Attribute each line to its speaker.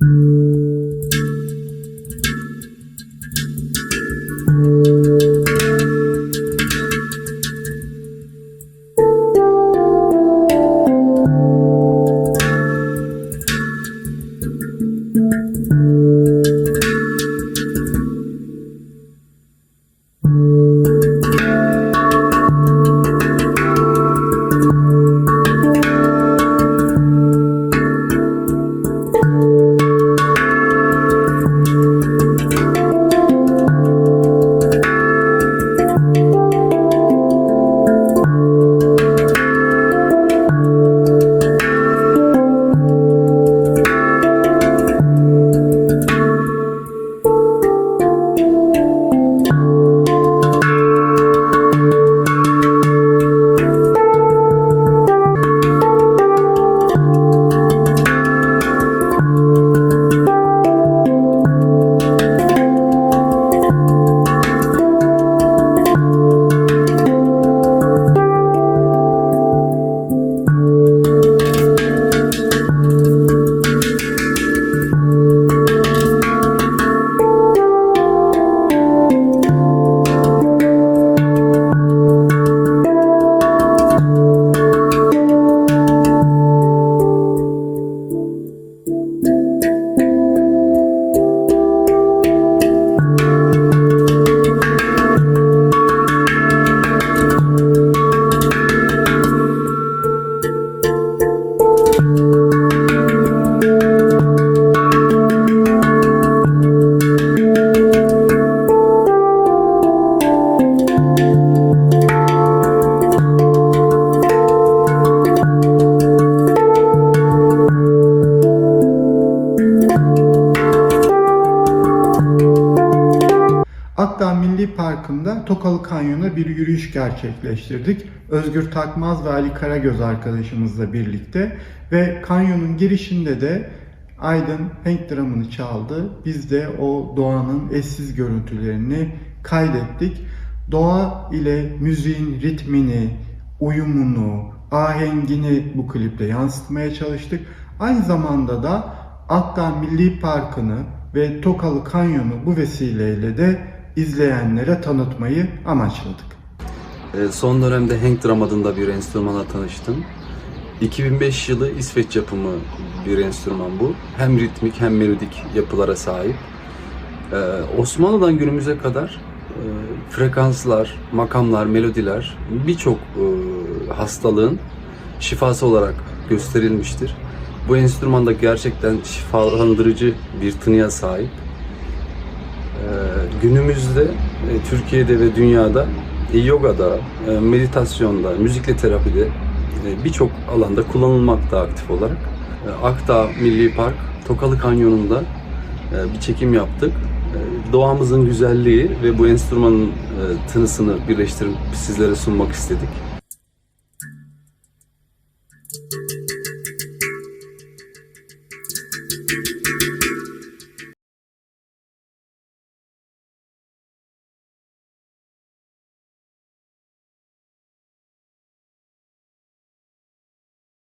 Speaker 1: Mm-hmm. Akdağ Milli Parkı'nda Tokalı Kanyon'a bir yürüyüş gerçekleştirdik. Özgür Takmaz ve Ali Karagöz arkadaşımızla birlikte ve kanyonun girişinde de Aydın Hank dramını çaldı. Biz de o doğanın eşsiz görüntülerini kaydettik. Doğa ile müziğin ritmini, uyumunu, ahengini bu klipte yansıtmaya çalıştık. Aynı zamanda da Akdağ Milli Parkı'nı ve Tokalı Kanyon'u bu vesileyle de izleyenlere tanıtmayı amaçladık.
Speaker 2: Ee, Son dönemde Hank Drum adında bir enstrümanla tanıştım. 2005 yılı İsveç yapımı bir enstrüman bu. Hem ritmik hem melodik yapılara sahip. Ee, Osmanlı'dan günümüze kadar frekanslar, makamlar, melodiler birçok e, hastalığın şifası olarak gösterilmiştir. Bu enstrüman da gerçekten şifalandırıcı bir tınıya sahip. Ee, günümüzde e, Türkiye'de ve dünyada e, yogada, e, meditasyonda, müzikle terapide e, birçok alanda kullanılmakta aktif olarak. E, Akdağ Milli Park, Tokalı Kanyonu'nda e, bir çekim yaptık. E, Doğamızın güzelliği ve bu enstrümanın e, tınısını birleştirip sizlere sunmak istedik.